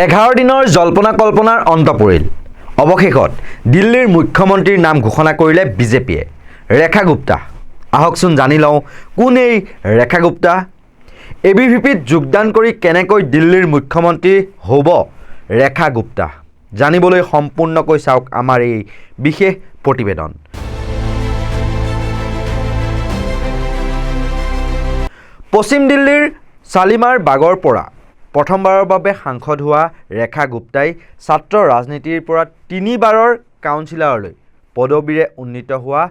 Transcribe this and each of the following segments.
এঘাৰ দিনৰ জল্পনা কল্পনাৰ অন্ত পৰিল। অৱশেষত দিল্লীৰ মুখ্যমন্ত্ৰীৰ নাম ঘোষণা কৰিলে বিজেপিয়ে। ৰেখা গুপ্তা, আহকচোন জানি লওঁ কোন এই Rekha Gupta? A B V পিত যোগদান কৰি কেনেকৈ দিল্লীৰ মুখ্যমন্ত্ৰী হ'ব ৰেখা গুপ্তা? জানিবলৈ সম্পূৰ্ণকৈ চাওক আমাৰ এই বিশেষ প্ৰতিবেদন। পশ্চিম দিল্লীৰ শালিমাৰ বাগৰ পৰা প্ৰথমবাৰৰ বাবে সাংসদ হোৱা ৰেখা গুপ্তাই ছাত্ৰ ৰাজনীতিৰ পৰা তিনিবাৰৰ কাউন্সিলৰলৈ পদবীৰে উন্নীত হোৱা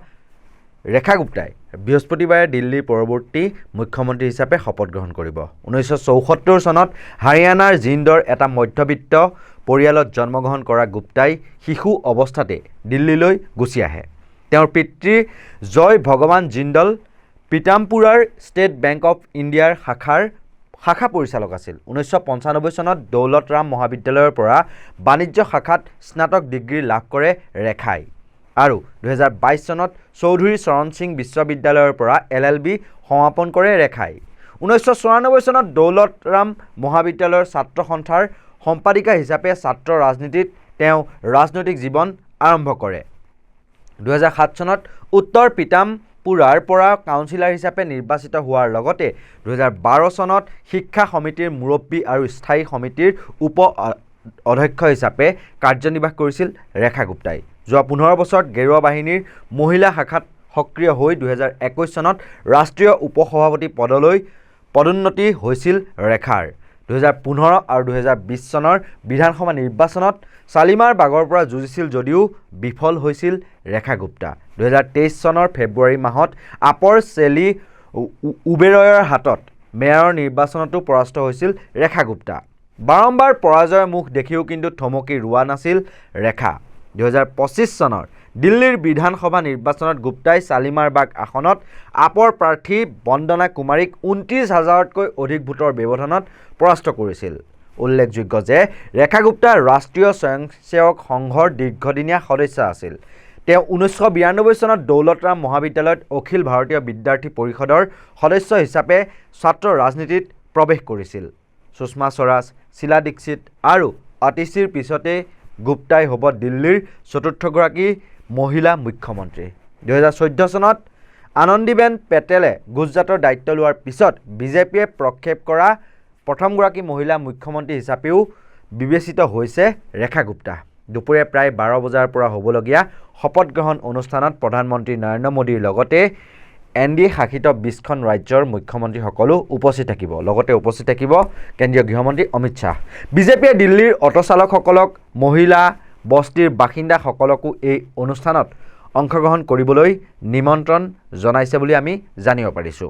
ৰেখা গুপ্তাই বৃহস্পতিবাৰে দিল্লীৰ পৰৱৰ্তী মুখ্যমন্ত্ৰী হিচাপে শপত গ্ৰহণ কৰিব। ঊনৈছশ চৌসত্তৰ চনত হাৰিয়ানাৰ জিন্দৰ এটা মধ্যবিত্ত পৰিয়ালত জন্মগ্ৰহণ কৰা গুপ্তাই শিশু অৱস্থাতে দিল্লীলৈ গুচি আহে। তেওঁৰ পিতৃ জয় ভগৱান জিন্দল পিতামপুৰাৰ ষ্টেট বেংক অৱ ইণ্ডিয়াৰ শাখাৰ শাখা পৰিচালক আছিল। ঊনৈছশ পঞ্চানব্বৈ চনত দৌলত ৰাম মহাবিদ্যালয়ৰ পৰা বাণিজ্য শাখাত স্নাতক ডিগ্ৰী লাভ কৰে ৰেখাই। আৰু দুহেজাৰ বাইছ চনত চৌধুৰী চৰণ সিং বিশ্ববিদ্যালয়ৰ পৰা এল এল বি সমাপন কৰে ৰেখাই। ঊনৈছশ চৌৰান্নব্বৈ চনত দৌলত ৰাম মহাবিদ্যালয়ৰ ছাত্ৰ সন্থাৰ সম্পাদিকা হিচাপে ছাত্ৰ ৰাজনীতিত তেওঁ ৰাজনৈতিক জীৱন আৰম্ভ কৰে। দুহেজাৰ সাত চনত উত্তৰ পিতামপুৰাৰ পৰা কাউন্সিলৰ হিচাপে নিৰ্বাচিত হোৱাৰ লগতে দুহেজাৰ বাৰ চনত শিক্ষা সমিতিৰ মুৰব্বী আৰু স্থায়ী সমিতিৰ উপ অধ্যক্ষ হিচাপে কাৰ্যনিৰ্বাহ কৰিছিল ৰেখা গুপ্তাই। যোৱা পোন্ধৰ বছৰত গেৰুৱা বাহিনীৰ মহিলা শাখাত সক্ৰিয় হৈ দুহেজাৰ একৈছ চনত ৰাষ্ট্ৰীয় উপসভাপতি পদলৈ পদোন্নতি হৈছিল ৰেখাৰ। দুহেজাৰ পোন্ধৰ আৰু দুহেজাৰ বিছ চনৰ বিধানসভা নিৰ্বাচনত শালিমাৰ বাগৰ পৰা যুঁজিছিল যদিও বিফল হৈছিল ৰেখা গুপ্তা। দুহেজাৰ তেইছ চনৰ ফেব্ৰুৱাৰী মাহত আপৰ চেলি উবেৰয়ৰ হাতত মেয়ৰৰ নিৰ্বাচনতো পৰাস্ত হৈছিল ৰেখা গুপ্তা। বাৰম্বাৰ পৰাজয়ৰ মুখ দেখিও কিন্তু থমকি ৰোৱা নাছিল ৰেখা। দুহেজাৰ পঁচিছ চনৰ দিল্লীৰ বিধানসভা নিৰ্বাচনত গুপ্তাই শালিমাৰবাগ আসনত আপৰ প্ৰাৰ্থী বন্দনা কুমাৰীক ঊনত্ৰিছ হাজাৰতকৈ অধিক ভোটৰ ব্যৱধানত পৰাস্ত কৰিছিল। উল্লেখযোগ্য যে ৰেখা গুপ্তা ৰাষ্ট্ৰীয় স্বয়ংসেৱক সংঘৰ দীৰ্ঘদিনীয়া সদস্য আছিল। তেওঁ ঊনৈছশ বিৰান্নব্বৈ চনত দৌলতৰাম মহাবিদ্যালয়ত অখিল ভাৰতীয় বিদ্যাৰ্থী পৰিষদৰ সদস্য হিচাপে ছাত্ৰ ৰাজনীতিত প্ৰৱেশ কৰিছিল। সুষমা স্বৰাজ শীলা দীক্ষিত আৰু অতিচিৰ পিছতে গুপ্তাই হ'ব দিল্লীৰ চতুৰ্থগৰাকী মহিলা মুখ্যমন্ত্ৰী। দুহেজাৰ চৈধ্য চনত আনন্দীবেন পেটেলে গুজৰাটৰ দায়িত্ব লোৱাৰ পিছত বিজেপিয়ে প্ৰক্ষেপ কৰা প্ৰথমগৰাকী মহিলা মুখ্যমন্ত্ৰী হিচাপেও বিবেচিত হৈছে ৰেখা গুপ্তা। দুপৰীয়া প্ৰায় বাৰ বজাৰ পৰা হ'বলগীয়া শপত গ্ৰহণ অনুষ্ঠানত প্ৰধানমন্ত্ৰী নৰেন্দ্ৰ মোদীৰ লগতে এন ডি এ শাসিত বিছখন ৰাজ্যৰ মুখ্যমন্ত্ৰীসকলো উপস্থিত থাকিব। লগতে উপস্থিত থাকিব কেন্দ্ৰীয় গৃহমন্ত্ৰী অমিত শ্বাহ। বিজেপিয়ে দিল্লীৰ অ'টো চালকসকলক মহিলা বস্তিৰ বাসিন্দাসকলকো এই অনুষ্ঠানত অংশগ্ৰহণ কৰিবলৈ নিমন্ত্ৰণ জনাইছে বুলি আমি জানিব পাৰিছোঁ।